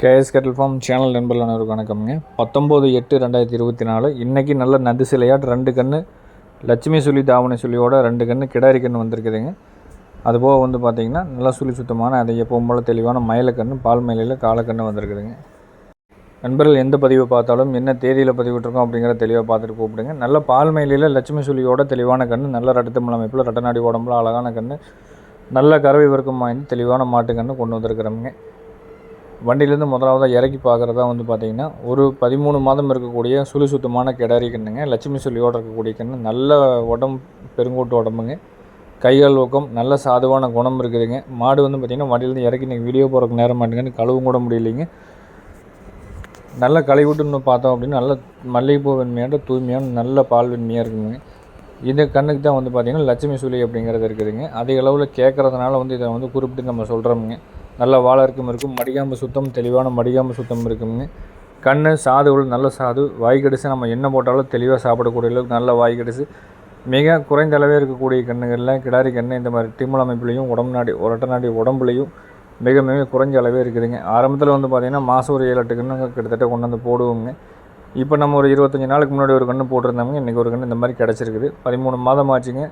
KS kettle form channel நண்பர்கள் அனைவருக்கு வணக்கம்ங்க. பத்தொம்போது எட்டு ரெண்டாயிரத்தி இருபத்தி நாலு. இன்றைக்கி நல்ல நது சிலையாட் ரெண்டு கன்று லட்சுமி சுழி தாவணி சுழியோட ரெண்டு கன்று கிடாரி கன்று வந்திருக்குதுங்க. அதுபோக வந்து பார்த்திங்கன்னா நல்லா சுழி சுத்தமான அதை எப்பவும் போல் தெளிவான மயிலக்கன்று பால் மயிலையில் காலக்கன்று வந்திருக்குதுங்க. நண்பர்கள் எந்த பதிவை பார்த்தாலும் என்ன தேதியில் பதிவிட்டிருக்கோம் அப்படிங்கிற தெளிவாக பார்த்துட்டு கூப்பிடுங்க. நல்ல பால் மயிலையில் லட்சுமி சுழியோட தெளிவான கன்று நல்ல ரட்டத்தமிழ் அமைப்பில் ரட்டநாடி உடம்புல அழகான கன்று நல்ல கறவை வர்க்கம் வாய்ந்து தெளிவான மாட்டுக்கன்று கொண்டு வந்திருக்கிறோமுங்க. வண்டியிலேருந்து முதலாவதாக இறக்கி பார்க்குறதா வந்து பார்த்திங்கன்னா ஒரு பதிமூணு மாதம் இருக்கக்கூடிய சுழி சுத்தமான கிடாரி கண்ணுங்க லட்சுமி சொல்லியோடு இருக்கக்கூடிய கண்ணு நல்ல உடம்பு பெருங்கூட்டு உடம்புங்க. கைகால் ஊக்கம் நல்ல சாதுவான குணம் இருக்குதுங்க. மாடு வந்து பார்த்திங்கன்னா வண்டியிலேருந்து இறக்கி நீங்கள் வீடியோ போகிறக்கு நேரம் மாட்டேங்கன்னு கழுவும் கூட முடியலைங்க. நல்ல களை விட்டுன்னு பார்த்தோம் அப்படின்னா நல்ல மல்லிகைப்பூ வெண்மையான தூய்மையான நல்ல பால் வெண்மையாக இருக்குங்க இந்த கண்ணுக்கு தான் வந்து பார்த்திங்கன்னா லட்சுமி சுழி அப்படிங்கிறது இருக்குதுங்க. அதிக அளவில் கேட்குறதுனால வந்து இதை வந்து குறிப்பிட்டு நம்ம சொல்கிறோமுங்க நல்ல வாழருக்கும் இருக்கும் மடிகாம்பு சுத்தம் தெளிவான மடிகாம்பு சுத்தம் இருக்குங்க கண் சாதுகள் நல்ல சாது. வாய் கடிச்சு நம்ம என்ன போட்டாலும் தெளிவாக சாப்பிடக்கூடிய அளவுக்கு நல்ல வாய் கடிச்சு. மிக குறைந்த அளவே இருக்கக்கூடிய கண்ணுகளில் கிடாரி கண்ணு இந்த மாதிரி திமிழ் அமைப்புலையும் உடம்பு நாடி ஒரட்ட நாடி உடம்புலையும் மிக மிக குறைஞ்ச அளவே இருக்குதுங்க. ஆரம்பத்தில் வந்து பார்த்திங்கன்னா மாதம் ஒரு ஏழு எட்டு கண்ணு கிட்டத்தட்ட கொண்டு வந்து போடுவோங்க இப்போ நம்ம ஒரு இருபத்தஞ்சி நாளுக்கு முன்னாடி ஒரு கன்று போட்டிருந்தோங்க இன்றைக்கி ஒரு கன்று இந்த மாதிரி கிடச்சிருக்குது. பதிமூணு மாதம் ஆச்சுங்க.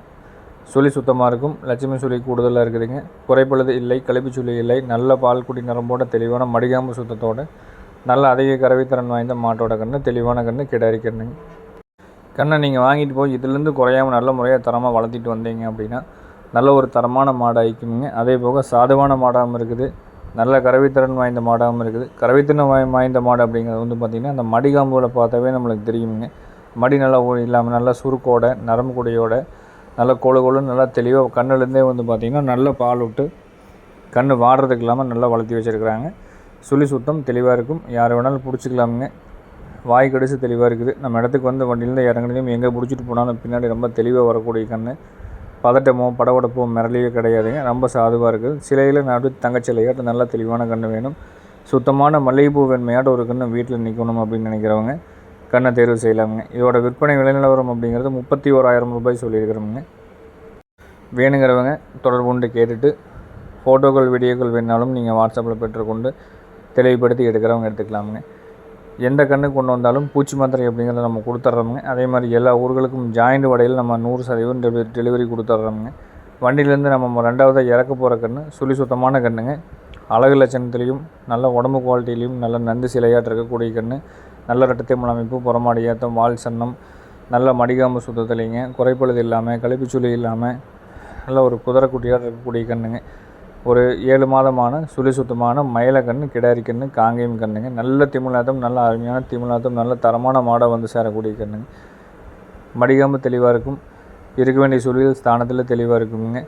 சுழி சுத்தமாக இருக்கும். லட்சுமி சுழி கூடுதலாக இருக்குதுங்க குறைப்பழுது இல்லை கழிப்பு சுழி இல்லை. நல்ல பால் குடி நரம்போட தெளிவான மடிகாம்பு சுத்தத்தோடு நல்ல அதிக கறவைத்திறன் வாய்ந்த மாட்டோட கன்று தெளிவான கன்று கிடாரி கண்ணுங்க கண்ணை நீங்கள் வாங்கிட்டு போய் இதுலேருந்து குறையாமல் நல்ல முறையாக தரமாக வளர்த்திட்டு வந்தீங்க அப்படின்னா நல்ல ஒரு தரமான மாடாக ஆயிக்குங்க அதே போக சாதுவான மாடாகவும் இருக்குது. நல்ல கறவைத்திறன் வாய்ந்த மாடாகவும் இருக்குது. கறவைத்திறன் வாய் வாய்ந்த மாடு அப்படிங்கிறது வந்து பார்த்திங்கன்னா அந்த மடிகாம்புகளை பார்த்தாவே நம்மளுக்கு தெரியுங்க. மடி நல்லா இல்லாமல் நல்லா சுருக்கோட நரம்பு குடையோட நல்லா கொழு கொழுன்னு நல்லா தெளிவாக கண்ணுலேருந்தே வந்து பார்த்திங்கன்னா நல்ல பால் விட்டு கண் வாடுறதுக்கு இல்லாமல் நல்லா வளர்த்தி வச்சுருக்குறாங்க. சுழி சுத்தம் தெளிவாக இருக்கும். யார் வேணாலும் பிடிச்சிக்கலாமுங்க. வாய் கடிச்சு தெளிவாக இருக்குது. நம்ம இடத்துக்கு வந்து வண்டியிலேருந்து இறங்கினதையும் எங்கே பிடிச்சிட்டு போனாலும் பின்னாடி ரொம்ப தெளிவாக வரக்கூடிய கண் பதட்டமோ படவடப்போ மிரளியோ கிடையாதுங்க. ரொம்ப சாதுவாக இருக்குது. சிலையில் நடு தங்கச்சிலையாட்டு நல்லா தெளிவான கன்று வேணும். சுத்தமான மல்லிகைப்பூ வெண்மையாட்ட ஒரு கன்று வீட்டில் நிற்கணும் அப்படின்னு நினைக்கிறவங்க. கண்ணை தேர்வு செய்யலாமுங்க. இதோட விற்பனை விலை நிலவரம் அப்படிங்கிறது முப்பத்தி ஓராயிரம் ரூபாய் சொல்லியிருக்கிறோமுங்க. வேணுங்கிறவங்க தொடர்பு கொண்டு கேட்டுட்டு ஃபோட்டோக்கள் வீடியோக்கள் வேணாலும் நீங்கள் வாட்ஸ்அப்பில் பெற்றுக்கொண்டு தெளிவுபடுத்தி எடுக்கிறவங்க எடுத்துக்கலாமுங்க. எந்த கண்ணு கொண்டு வந்தாலும் பூச்சி மாத்திரை அப்படிங்கிறத நம்ம கொடுத்துட்றோமுங்க அதே மாதிரி எல்லா ஊர்களுக்கும் ஜாயிண்ட் வடையில் நம்ம நூறு சதவீதம் டெலிவரி டெலிவரி கொடுத்துட்றோமுங்க வண்டியிலேருந்து நம்ம ரெண்டாவதாக இறக்க போகிற கன்று சுழி சுத்தமான கண்ணுங்க. அழகு லட்சணத்துலேயும் நல்ல உடம்பு குவாலிட்டிலையும் நல்ல நந்து சிலையாட்டு இருக்கக்கூடிய கன்று நல்ல ரட்டத்தை அமைப்பு புறமாடி ஏற்றம் வால் சன்னம் நல்ல மடிகாம்பு சுத்தத்துலேங்க குறைப்பழுது இல்லாமல் கழிப்புச்சுளி இல்லாமல் நல்ல ஒரு குதிரை குட்டியாக இருக்கக்கூடிய கண்ணுங்க. ஒரு ஏழு மாதமான சுழி சுத்தமான மயில கிடாரி கன்று காங்கேயம் கண்ணுங்க. நல்ல திமிழாத்தம் நல்ல அருமையான திமிழாத்தம் நல்ல தரமான மாடை வந்து சேரக்கூடிய கண்ணுங்க. மடிகாம்பு தெளிவாக இருக்கும். இருக்க வேண்டிய சுழியில் ஸ்தானத்தில் தெளிவாக இருக்குங்க.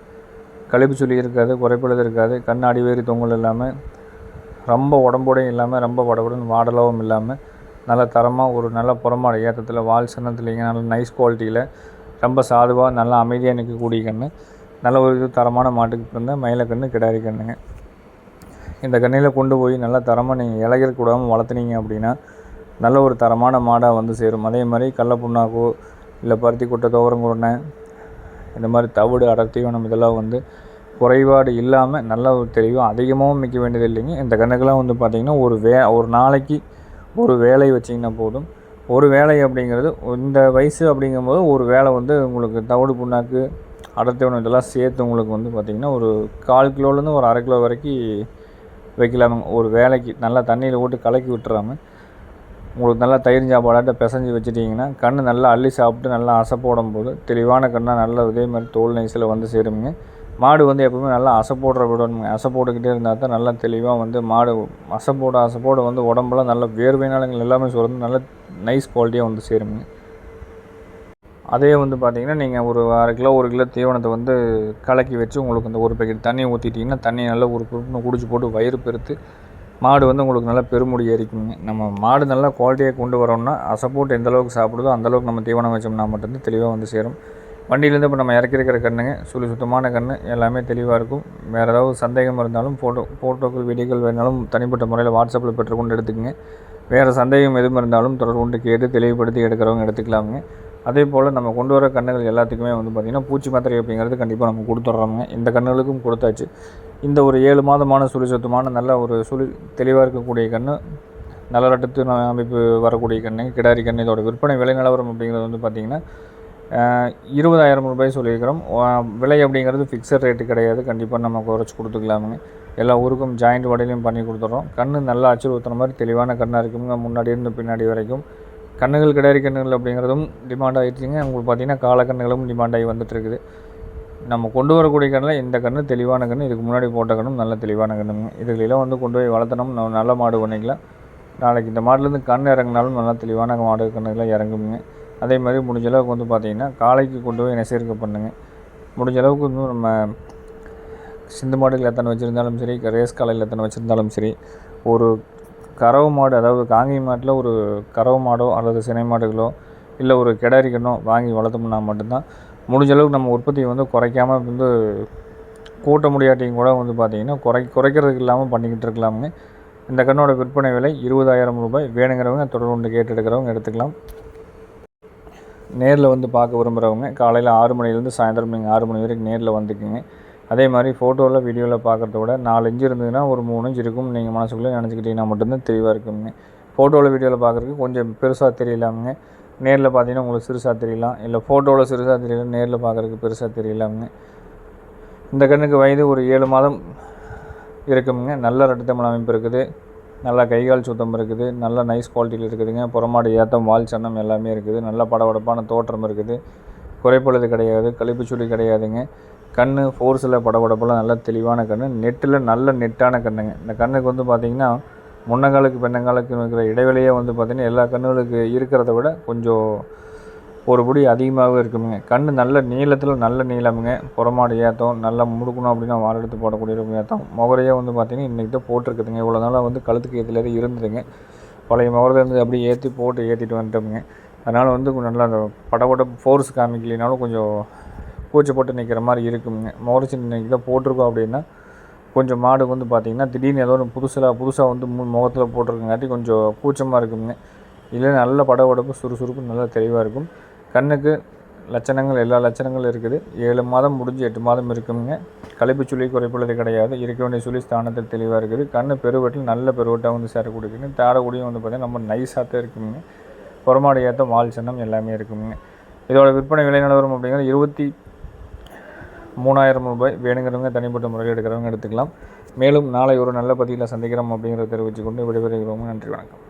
கழிப்பு சுழி இருக்காது குறைப்பழுது இருக்காது. கண் அடிவேறி தொங்கல் இல்லாமல் ரொம்ப உடம்போடையும் இல்லாமல் ரொம்ப வடவுடன் வாடலாகவும் இல்லாமல் நல்ல தரமாக ஒரு நல்ல புறமாட ஏற்றத்தில் வால் சின்னத்துலேங்க நல்ல நைஸ் குவாலிட்டியில் ரொம்ப சாதுவாக நல்லா அமைதியாக நிற்கக்கூடிய கன்று. நல்ல ஒரு இது தரமான மாட்டுக்கு பிறந்த மயில கன்று கிடாரி கன்றுங்க. இந்த கண்ணியில் கொண்டு போய் நல்லா தரமாக நீங்கள் இலைகள் கூடாமல் வளர்த்துனீங்க அப்படின்னா நல்ல ஒரு தரமான மாடாக வந்து சேரும். அதே மாதிரி கடல புண்ணாக்கோ இல்லை பருத்தி கொட்டை துவரங்குருணை இந்த மாதிரி தவிடு அடர்த்தியோனம் இதெல்லாம் வந்து குறைபாடு இல்லாமல் நல்ல ஒரு தெளிவாக அதிகமாகவும் மிக்க வேண்டியது இல்லைங்க. இந்த கண்ணுக்கெல்லாம் வந்து பார்த்திங்கன்னா ஒரு வே ஒரு நாளைக்கு ஒரு வேலை வச்சிங்கன்னா போதும். ஒரு வேலை அப்படிங்கிறது இந்த வயசு அப்படிங்கும்போது ஒரு வேலை வந்து உங்களுக்கு தவிடு புண்ணாக்கு அடர்த்தி இதெல்லாம் சேர்த்து உங்களுக்கு வந்து பார்த்திங்கன்னா ஒரு கால் கிலோலேருந்து ஒரு அரை கிலோ வரைக்கும் வைக்கலாமுங்க. ஒரு வேலைக்கு நல்லா தண்ணியில் போட்டு கலக்கி விட்டுறாமல் உங்களுக்கு நல்லா தயிர் சாப்பாடாட்ட பிசைஞ்சு வச்சுட்டிங்கன்னா கண் நல்லா அள்ளி சாப்பிட்டு நல்லா அசை போடும்போது தெளிவான கண்ணாக நல்லா இதே மாதிரி தோல் நைஸில் வந்து சேருங்க மாடு வந்து எப்பவுமே நல்லா அசை போடுற விடணுங்க அசை போட்டுக்கிட்டே இருந்தால் தான் நல்லா தெளிவாக வந்து மாடு அசை போட அசை போட வந்து உடம்புலாம் நல்ல வேர்வைனாலங்கள் எல்லாமே சுரந்து நல்ல நைஸ் குவாலிட்டியாக வந்து சேருங்க. அதே வந்து பார்த்திங்கன்னா நீங்கள் ஒரு அரை கிலோ ஒரு கிலோ தீவனத்தை வந்து கலக்கி வச்சு உங்களுக்கு அந்த ஒரு பேக்கெட் தண்ணியை ஊற்றிட்டிங்கன்னா தண்ணியை நல்லா ஒரு குறுப்புன்னு குடிச்சு போட்டு வயிறு பெருத்து மாடு வந்து உங்களுக்கு நல்லா பெருமுடி ஏறிக்குங்க. நம்ம மாடு நல்லா குவாலிட்டியாக கொண்டு வரோம்னா அசை போட்டு எந்த அளவுக்கு சாப்பிடுதோ அந்தளவுக்கு நம்ம தீவனம் வச்சோம்னா மட்டும்தான் தெளிவாக வந்து சேரும். வண்டியிலேருந்து இப்போ நம்ம இறக்கிருக்கிற கண்ணுங்க சுழி சுத்தமான கண் எல்லாமே தெளிவாக இருக்கும். வேறு ஏதாவது சந்தேகம் இருந்தாலும் ஃபோட்டோ ஃபோட்டோக்கள் வீடியோக்கள் வேணாலும் தனிப்பட்ட முறையில் வாட்ஸ்அப்பில் பெற்றுக்கொண்டு எடுத்துக்கங்க. வேறு சந்தேகம் எதுவும் இருந்தாலும் தொடர்பு கொண்டு கேட்டு தெளிவுபடுத்தி எடுக்கிறவங்க எடுத்துக்கலாமுங்க. அதே போல் நம்ம கொண்டு வர கண்ணுகள் எல்லாத்துக்குமே வந்து பார்த்திங்கன்னா பூச்சி மாத்திரை அப்படிங்கிறது கண்டிப்பாக நம்ம கொடுத்துட்றோங்க இந்த கண்ணுகளுக்கும் கொடுத்தாச்சு. இந்த ஒரு ஏழு மாதமான சுழி சுத்தமான நல்ல ஒரு சுழி தெளிவாக இருக்கக்கூடிய கன்று நல்ல ரட்டத்து அமைப்பு வரக்கூடிய கண்ணு கிடாரி கண் இதோட விற்பனை விலை நிலவரம் அப்படிங்கிறது வந்து பார்த்திங்கன்னா இருபதாயிரம் ரூபாய் சொல்லியிருக்கிறோம். விலை அப்படிங்கிறது ஃபிக்ஸட் ரேட்டு கிடையாது. கண்டிப்பாக நம்ம குறைச்சி கொடுத்துக்கலாமுங்க எல்லா ஊருக்கும் ஜாயிண்ட் வடையிலையும் பண்ணி கொடுத்துட்றோம் கண் நல்லா அச்சு ஊற்றுற மாதிரி தெளிவான கண்ணாக இருக்குங்க. முன்னாடி இருந்து பின்னாடி வரைக்கும். கண்ணுகள் கிடையாது கண்ணுகள் அப்படிங்கிறதும் டிமாண்ட் ஆகிடுச்சிங்க உங்களுக்கு பார்த்திங்கன்னா காலக்கண்ணுகளும் டிமாண்ட் ஆகி வந்துட்டுருக்குது. நம்ம கொண்டு வரக்கூடிய கண்ணில் இந்த கன்று தெளிவான கன்று இதுக்கு முன்னாடி போட்ட கண்ணும் நல்ல தெளிவான கண்ணுங்க. இதுகளெல்லாம் வந்து கொண்டு போய் வளர்த்தணும். நம்ம நல்ல மாடு பண்ணிக்கலாம். நாளைக்கு இந்த மாடுலேருந்து கண் இறங்கினாலும் நல்லா தெளிவான மாடு கண்ணுகளாக இறங்குங்க. அதே மாதிரி முடிஞ்ச அளவுக்கு வந்து பார்த்திங்கன்னா காலைக்கு கொண்டு போய் என்ன பண்ணுங்க. முடிஞ்ச அளவுக்கு வந்து நம்ம சிந்து மாடுகள் எத்தனை வச்சுருந்தாலும் சரி ரேஸ் காலையில் எத்தனை வச்சுருந்தாலும் சரி ஒரு கறவு மாடு அதாவது காங்கி மாட்டில் ஒரு கறவு மாடோ அல்லது சினை மாடுகளோ இல்லை ஒரு கிடாரி கண்ணோ வாங்கி வளர்த்தோம்னா மட்டும்தான் முடிஞ்ச அளவுக்கு நம்ம உற்பத்தியை வந்து குறைக்காமல் வந்து கூட்ட முடியாட்டியும் கூட வந்து பார்த்திங்கன்னா குறை குறைக்கிறதுக்கு இல்லாமல் பண்ணிக்கிட்டு இருக்கலாமுங்க. இந்த கண்ணோட விற்பனை விலை இருபதாயிரம் ரூபாய். வேணுங்கிறவங்க தொடர்பு கொண்டு கேட்டு எடுக்கிறவங்க எடுத்துக்கலாம். நேரில் வந்து பார்க்க விரும்புகிறவங்க காலையில் ஆறு மணிலேருந்து சாயந்தரம் நீங்கள் ஆறு மணி வரைக்கும் நேரில் வந்துக்குங்க அதே மாதிரி ஃபோட்டோவில் வீடியோவில் பார்க்குறத விட நாலு இஞ்சு இருந்ததுன்னா ஒரு மூணு இஞ்சு இருக்கும். நீங்கள் மனசுக்குள்ளே நினச்சிக்கிட்டிங்கன்னா மட்டும்தான் தெளிவாக இருக்குங்க. ஃபோட்டோவில் வீடியோவில் பார்க்குறதுக்கு கொஞ்சம் பெருசாக தெரியலாமுங்க. நேரில் பார்த்தீங்கன்னா உங்களுக்கு சிறுசாக தெரியலாம். இல்லை ஃபோட்டோவில் சிறுசாக தெரியல நேரில் பார்க்குறதுக்கு பெருசாக தெரியலாமுங்க. இந்த கண்ணுக்கு வயது ஒரு ஏழு மாதம் இருக்குங்க நல்ல ரட்டத்தமிழ் அமைப்பு இருக்குது. நல்லா கைகால் சுத்தம் இருக்குது நல்ல நைஸ் குவாலிட்டியில் இருக்குதுங்க. புறமாடு ஏத்தம் வால் சன்னம் எல்லாமே இருக்குது. நல்ல படபடப்பான தோற்றம் இருக்குது. குறைப்பொழுது கிடையாது கழிப்புச்சுழி கிடையாதுங்க. கண் ஃபோர்ஸில் படபடப்பெல்லாம் நல்ல தெளிவான கண் நெட்டில் நல்ல நெட்டான கண்ணுங்க. இந்த கண்ணுக்கு வந்து பார்த்திங்கன்னா முன்னங்காலுக்கு பின்னங்காலுக்கு இருக்கிற இடைவெளியே வந்து பார்த்திங்கன்னா எல்லா கண்ணுகளுக்கு இருக்கிறத விட கொஞ்சம் ஒரு படி அதிகமாகவே இருக்குமுங்க. கண் நல்ல நீளத்தில் நல்ல நீளமுங்க. புறமாடு ஏற்றம் நல்லா முடுக்கணும் அப்படின்னா வாழை எடுத்து போடக்கூடிய ஏற்றம் முகரையே வந்து பார்த்திங்கன்னா இன்றைக்கி தான் போட்டிருக்குதுங்க. இவ்வளோ நாளாக வந்து கழுத்துக்கு ஏற்றிலே இருந்ததுங்க. பழைய முகரிலேருந்து அப்படியே ஏற்றி போட்டு ஏற்றிட்டு வந்துட்டோமுங்க. அதனால் வந்து நல்லா அந்த படப்பட ஃபோர்ஸ் காமிக்கலினாலும் கொஞ்சம் கூச்சப்பட்டு நிற்கிற மாதிரி இருக்குங்க முகரச்சி இன்றைக்கி தான் போட்டிருக்கோம் அப்படின்னா கொஞ்சம் மாடு வந்து பார்த்திங்கன்னா திடீர்னு ஏதோ ஒன்று புதுசாக புதுசாக வந்து முகத்தில் போட்டிருக்கங்காட்டி கொஞ்சம் கூச்சமாக இருக்குங்க இல்லை நல்ல படபடப்பு சுறுசுறுப்பு நல்லா தெளிவாக இருக்கும். கண்ணுக்கு லட்சணங்கள் எல்லா லட்சணங்களும் இருக்குது. ஏழு மாதம் முடிஞ்சு எட்டு மாதம் இருக்குங்க கழிப்பு சுழி குறைப்புள்ளது கிடையாது. இருக்க வேண்டிய சுழி ஸ்தானத்தில் தெளிவாக இருக்குது. கண் பெருவட்டில் நல்ல பெருவட்டாக வந்து சேர கொடுக்குங்க தாடக்கூடியும் வந்து பார்த்திங்கன்னா நம்ம நைஸாக தான் இருக்குங்க. புறமாடு ஏற்ற வால் சின்னம் எல்லாமே இருக்குங்க. இதோட விற்பனை விலை நிலவரம் அப்படிங்கிறது இருபத்தி மூணாயிரம் ரூபாய். வேணுங்கிறவங்க தனிப்பட்ட முறையில் எடுக்கிறவங்க எடுத்துக்கலாம். மேலும் நாளை ஒரு நல்ல பதிவில் சந்திக்கிறோம் அப்படிங்கிறத தெரிவித்துக்கொண்டு விடைபெறுகிறோம். நன்றி வணக்கம்.